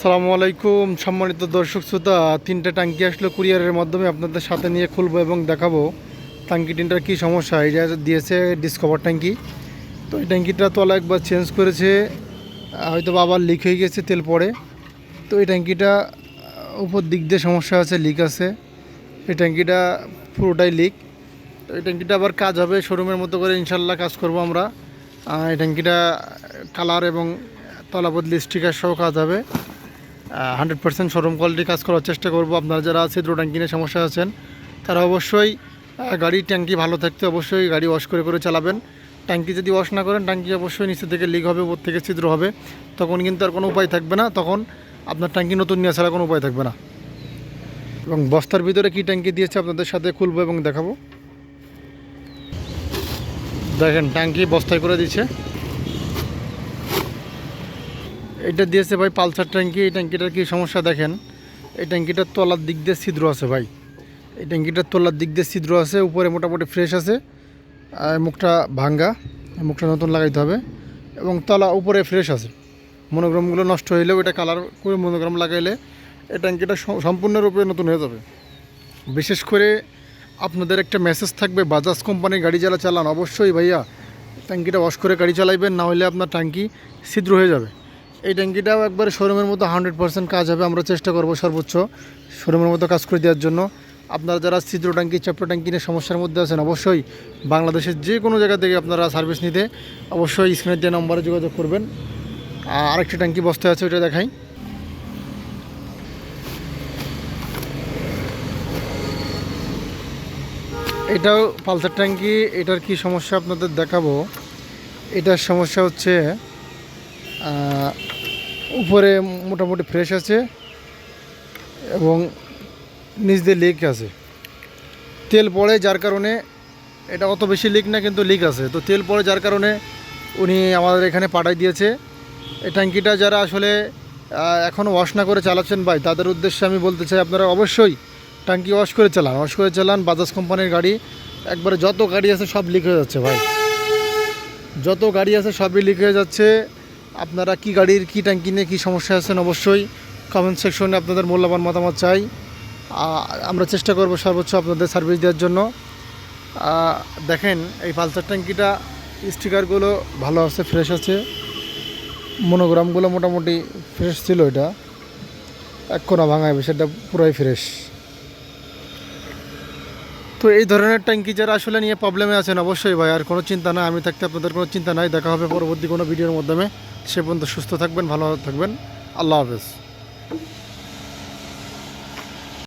সালামু আলাইকুম, সম্মানিত দর্শক শ্রোতা, তিনটা ট্যাঙ্কি আসলো কুরিয়ারের মাধ্যমে আপনাদের সাথে নিয়ে খুলবো এবং দেখাবো ট্যাঙ্কি তিনটার কী সমস্যা এটা দিয়েছে ডিসকভার ট্যাঙ্কি তো এই ট্যাঙ্কিটা তলা একবার চেঞ্জ করেছে, হয়তো আবার লিক হয়ে গেছে তেল পড়ে তো এই ট্যাঙ্কিটা উপর দিক দিয়ে সমস্যা আছে লিক আছে। এই ট্যাঙ্কিটা পুরোটাই লিক তো এই ট্যাঙ্কিটা আবার কাজ হবে শোরুমের মতো করে ইনশাল্লাহ কাজ করব আমরা। এই ট্যাঙ্কিটা কালার এবং তলা বদলি স্টিকার সহ কাজ হবে। হান্ড্রেড পার্সেন্ট শোরুম কোয়ালিটি কাজ করার চেষ্টা করব। আপনারা যারা ছিদ্র ট্যাঙ্কি নিয়ে সমস্যা আছেন, তারা অবশ্যই গাড়ির ট্যাঙ্কি ভালো থাকতে অবশ্যই গাড়ি ওয়াশ করে করে চালাবেন। ট্যাঙ্কি যদি ওয়াশ না করেন, ট্যাঙ্কি অবশ্যই নিচে থেকে লিক হবে, উপর থেকে ছিদ্র হবে। তখন কিন্তু আর কোনো উপায় থাকবে না। তখন আপনার ট্যাঙ্কি নতুন নিয়ে ছাড়া কোনো উপায় থাকবে না। এবং বস্তার ভিতরে কি ট্যাঙ্কি দিয়েছে আপনাদের সাথে খুলবো এবং দেখাবো। দেখেন, ট্যাঙ্কি বস্তায় করে দিচ্ছে এটা দিয়েছে ভাই পালসার ট্যাঙ্কি, এই ট্যাঙ্কিটার কি সমস্যা দেখেন? এই ট্যাঙ্কিটার তলার দিক দিয়ে ছিদ্র আছে ভাই। এই ট্যাঙ্কিটার তলার দিক দিয়ে ছিদ্র আছে, উপরে মোটামুটি ফ্রেশ আছে। মুখটা ভাঙ্গা, মুখটা নতুন লাগাইতে হবে। এবং তলা উপরে ফ্রেশ আছে। মনোগ্রামগুলো নষ্ট হইলেও এটা কালার করে মনোগ্রাম লাগাইলে এই ট্যাঙ্কিটা সম্পূর্ণরূপে নতুন হয়ে যাবে। বিশেষ করে আপনাদের একটা মেসেজ থাকবে বাজাজ কোম্পানির গাড়ি যারা চালান, অবশ্যই ভাইয়া, ট্যাঙ্কিটা ওয়াশ করে গাড়ি চালাইবেন, না হলে আপনার ট্যাঙ্কি ছিদ্র হয়ে যাবে। এই ট্যাঙ্কিটাও একবারে শোরুমের মতো হান্ড্রেড পার্সেন্ট কাজ হবে, আমরা চেষ্টা করব সর্বোচ্চ শোরুমের মতো কাজ করে দেওয়ার জন্য। আপনারা যারা ছিদ্র ট্যাঙ্কি চ্যাপ্টার ট্যাঙ্কি নিয়ে সমস্যার মধ্যে আছেন, অবশ্যই বাংলাদেশের যে কোনো জায়গা থেকে আপনারা সার্ভিস নিতে অবশ্যই স্ক্রিনের যে নম্বরে যোগাযোগ করবেন। আর আরেকটি ট্যাঙ্কি বস্তায় আছে, ওইটা দেখাই। এটাও পালসার ট্যাঙ্কি, এটার কি সমস্যা আপনাদের দেখাবো? এটার সমস্যা হচ্ছে উপরে মোটামুটি ফ্রেশ আছে এবং নিচ দিয়ে লিক আছে। তেল পড়ে যার কারণে এটা অত বেশি লিক না, কিন্তু লিক আছে। তো তেল পড়ে যার কারণে উনি আমাদের এখানে পাঠাই দিয়েছে। এই ট্যাঙ্কিটা যারা আসলে এখনও ওয়াশ না করে চালাচ্ছেন ভাই, তাদের উদ্দেশ্যে আমি বলতে চাই, আপনারা অবশ্যই ট্যাঙ্কি ওয়াশ করে চালান। ওয়াশ করে চালান বাজাজ কোম্পানির গাড়ি। একবারে যত গাড়ি আছে সব লিক হয়ে যাচ্ছে ভাই। যত গাড়ি আছে সবই লিক হয়ে যাচ্ছে। আপনারা কি গাড়ির কি ট্যাঙ্কি নিয়ে কী সমস্যা আছেন অবশ্যই কমেন্ট সেকশনে আপনাদের মূল্যবান মতামত চাই। আমরা চেষ্টা করব সর্বোচ্চ আপনাদের সার্ভিস দেওয়ার জন্য। দেখেন, এই পালসার ট্যাঙ্কিটা স্টিকারগুলো ভালো আছে ফ্রেশ আছে। মনোগ্রামগুলো মোটামুটি ফ্রেশ ছিল এটা। এক কোনা ভাঙায় সেটা পুরাই ফ্রেশ তো এই ধরনের ট্যাঙ্কি যারা আসলে নিয়ে প্রবলেমে আছেন, অবশ্যই ভাই, আর কোনো চিন্তা নাই। আমি থাকতে আপনাদের কোনো চিন্তা নাই। দেখা হবে পরবর্তী কোনো ভিডিওর মাধ্যমে। সে পর্যন্ত সুস্থ থাকবেন, ভালো থাকবেন। আল্লাহ হাফেজ।